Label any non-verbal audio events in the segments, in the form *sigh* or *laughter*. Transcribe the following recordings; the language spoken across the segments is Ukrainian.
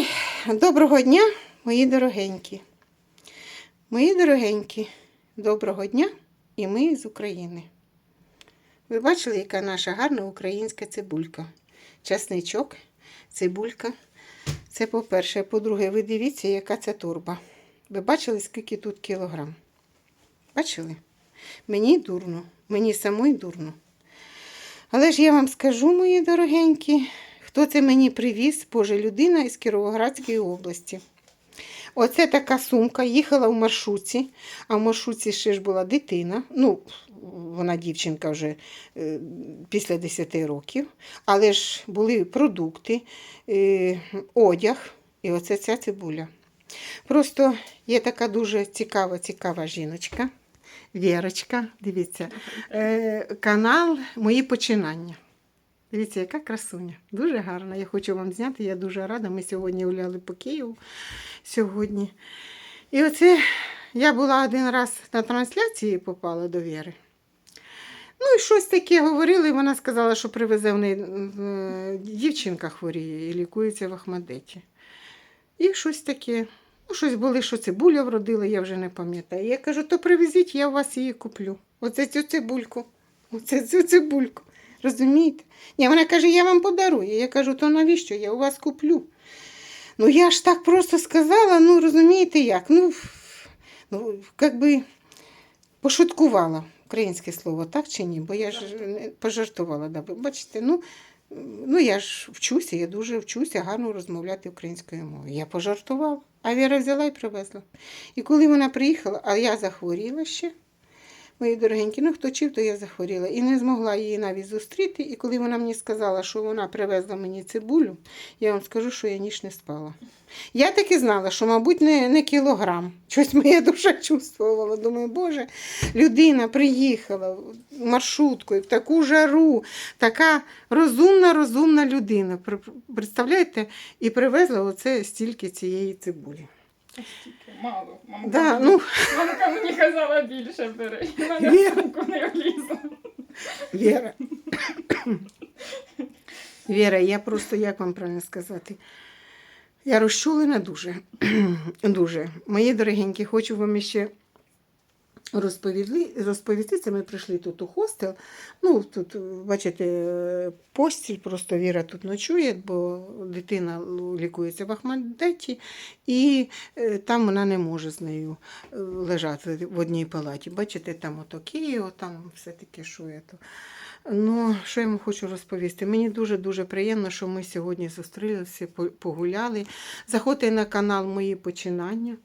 Ой, доброго дня, мої дорогенькі. Мої дорогенькі, доброго дня і ми з України. Ви бачили, яка наша гарна українська цибулька? Часничок, цибулька. Це по-перше. По-друге, ви дивіться, яка це торба. Ви бачили, скільки тут кілограм? Бачили? Мені дурно, мені самой дурно. Але ж я вам скажу, мої дорогенькі, хто це мені привіз, Боже, людина із Кіровоградської області. Оце така сумка, їхала в маршрутці, а в маршрутці ще ж була дитина. Ну, вона дівчинка вже е, після 10 років, але ж були продукти, е, одяг, і оце ця цибуля. Просто є така дуже цікава, цікава жіночка. Вірочка, дивіться, е, канал Мої починання. Дивіться, яка красуня. Дуже гарна. Я хочу вам зняти. Я дуже рада. Ми сьогодні гуляли по Києву сьогодні. І оце я була один раз на трансляції попала до Віри. Ну і щось таке говорили, і вона сказала, що привезе в неї дівчинка хворіє і лікується в Ахмадеті. І щось таке. Ну, щось були, що цибуля вродила, я вже не пам'ятаю. Я кажу, то привезіть, я у вас її куплю. Оце цю цибульку. Оце цю цибульку. Розумієте? Ні, вона каже, я вам подарую. Я кажу, то навіщо? Я у вас куплю. Ну, я ж так просто сказала, ну розумієте як? Ну, ну як би пошуткувала українське слово, так чи ні? Бо я ж пожартувала. Да. Ви Бачите, ну, ну я ж вчуся, я дуже вчуся гарно розмовляти українською мовою. Я пожартувала, а Віра взяла і привезла. І коли вона приїхала, а я захворіла ще. Мої дорогенькі, ну хто чив, то я захворіла. І не змогла її навіть зустріти. І коли вона мені сказала, що вона привезла мені цибулю, я вам скажу, що я ніч не спала. Я таки знала, що, мабуть, не, не кілограм. Щось моя душа чувствувала. Думаю, Боже, людина приїхала маршруткою в таку жару, така розумна, розумна людина. Представляєте, і привезла оце стільки цієї цибулі. Стільки мало. Мама Да, мені, ну, мамка мені казала більше бери. І мене Віра. в сумку не влізла. Віра. Віра, я просто, як вам правильно сказати, я розчулена дуже. *clears throat* дуже. Мої дорогенькі, хочу вам ще розповісти. розповісти. Це ми прийшли тут у хостел. Ну, тут, бачите, постіль, просто Віра тут ночує, бо дитина лікується в Ахмадеті, і е, там вона не може з нею е, лежати в одній палаті. Бачите, там ото Київ, там все таке, що є то. Ну, що я вам хочу розповісти? Мені дуже-дуже приємно, що ми сьогодні зустрілися, погуляли. Заходьте на канал Мої починання,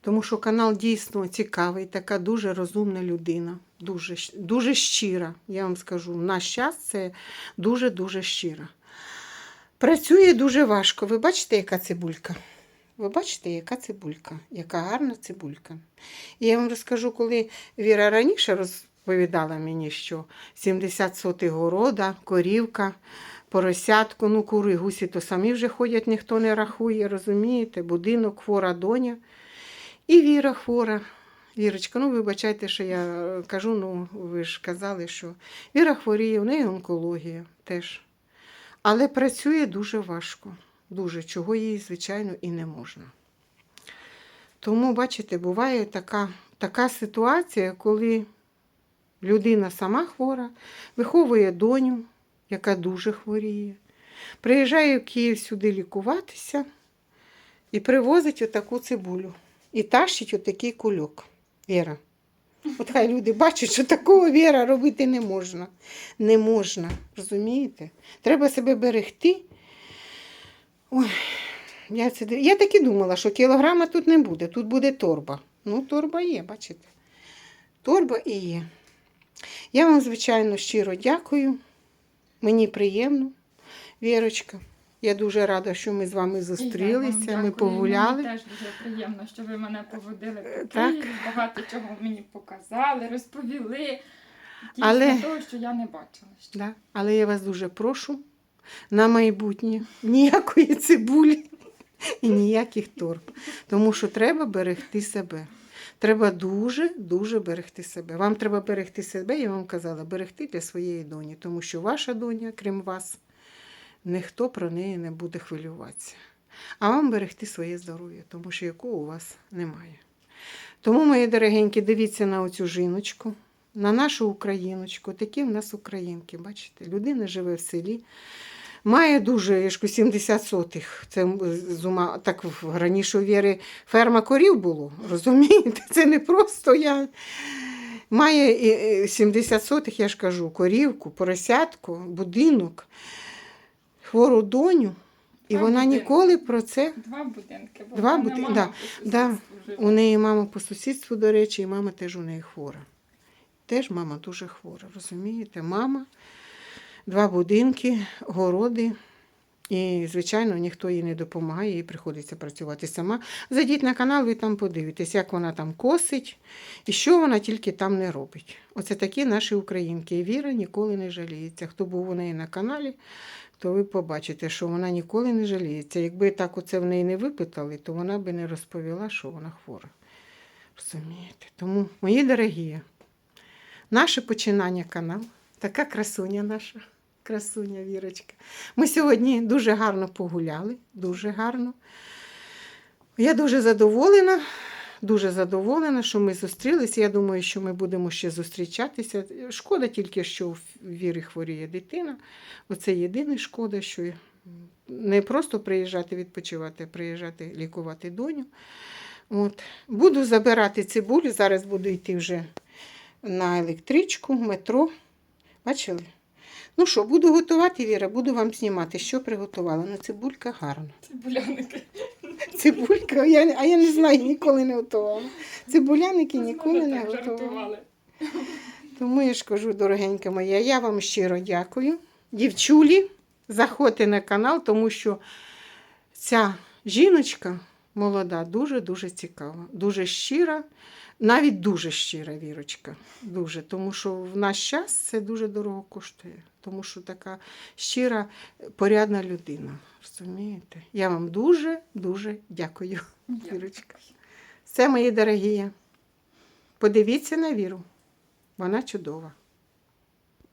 тому що канал дійсно цікавий, така дуже розумна людина, дуже, дуже щира. Я вам скажу, в наш час це дуже-дуже щира. Працює дуже важко. Ви бачите, яка цибулька? Ви бачите, яка цибулька, яка гарна цибулька. І я вам розкажу, коли Віра раніше розповідала мені, що 70 сотих города, корівка, поросятку, ну кури, гусі то самі вже ходять, ніхто не рахує, розумієте? Будинок, хвора доня. І Віра хвора. Вірочка, ну вибачайте, що я е, кажу, ну ви ж казали, що Віра хворіє, в неї онкологія теж. Але працює дуже важко, дуже, чого їй, звичайно, і не можна. Тому, бачите, буває така, така ситуація, коли людина сама хвора, виховує доню, яка дуже хворіє, приїжджає в Київ сюди лікуватися і привозить отаку цибулю. І тащить отакий кульок. Віра. От хай люди бачать, що такого Віра робити не можна. Не можна, розумієте? Треба себе берегти. Ой, я, це, я так і думала, що кілограма тут не буде, тут буде торба. Ну, торба є, бачите? Торба і є. Я вам, звичайно, щиро дякую. Мені приємно, Вірочка. Я дуже рада, що ми з вами зустрілися, ми погуляли. Мені теж дуже приємно, що ви мене поводили по Так. Багато чого мені показали, розповіли. Дійсно Але- того, що я не бачила. ще. Да. Але я вас дуже прошу на майбутнє ніякої цибулі і ніяких торб. Тому що треба берегти себе. Треба дуже-дуже берегти себе. Вам треба берегти себе, я вам казала, берегти для своєї доні, тому що ваша доня, крім вас, ніхто про неї не буде хвилюватися. а вам берегти своє здоров'я, тому що якого у вас немає. Тому, мої дорогенькі, дивіться на оцю жіночку, на нашу україночку. Такі в нас українки, бачите, людина живе в селі. Має дуже, я ж 70 сотих. Це з ума, так раніше Віри ферма корів було, розумієте? Це не просто я. Має і- і 70 сотих, я ж кажу, корівку, поросятку, будинок, хвору доню. І Два вона будинки. ніколи про це. Два будинки. бо Два мама да, да. У неї мама по сусідству, до речі, і мама теж у неї хвора. Теж мама дуже хвора, розумієте? Мама, два будинки, городи. І, звичайно, ніхто їй не допомагає, їй приходиться працювати сама. Зайдіть на канал, ви там подивитесь, як вона там косить і що вона тільки там не робить. Оце такі наші українки. І Віра ніколи не жаліється. Хто був у неї на каналі, то ви побачите, що вона ніколи не жаліється. Якби так оце в неї не випитали, то вона би не розповіла, що вона хвора. Розумієте? Тому, мої дорогі, наше починання канал, така красуня наша, красуня Вірочка. Ми сьогодні дуже гарно погуляли, дуже гарно. Я дуже задоволена, дуже задоволена, що ми зустрілися. Я думаю, що ми будемо ще зустрічатися. Шкода тільки, що в Вірі хворіє дитина. Оце єдине шкода, що не просто приїжджати відпочивати, а приїжджати лікувати доню. От. Буду забирати цибулю, зараз буду йти вже на електричку, метро. Бачили? Ну що, буду готувати, Віра, буду вам знімати, що приготувала. Ну, цибулька гарна. Це буляники. Цибулька, я, а я не знаю, ніколи не готувала. Цибуляники ніколи не готували. готувала. Тому я ж кажу, дорогенька моя, я вам щиро дякую. Дівчулі, заходьте на канал, тому що ця жіночка молода, дуже-дуже цікава, дуже щира, навіть дуже щира вірочка. Дуже, тому що в наш час це дуже дорого коштує. Тому що така щира, порядна людина. Розумієте? Я вам дуже-дуже дякую, Вірочка. Все, мої дорогі. Подивіться на віру. Вона чудова.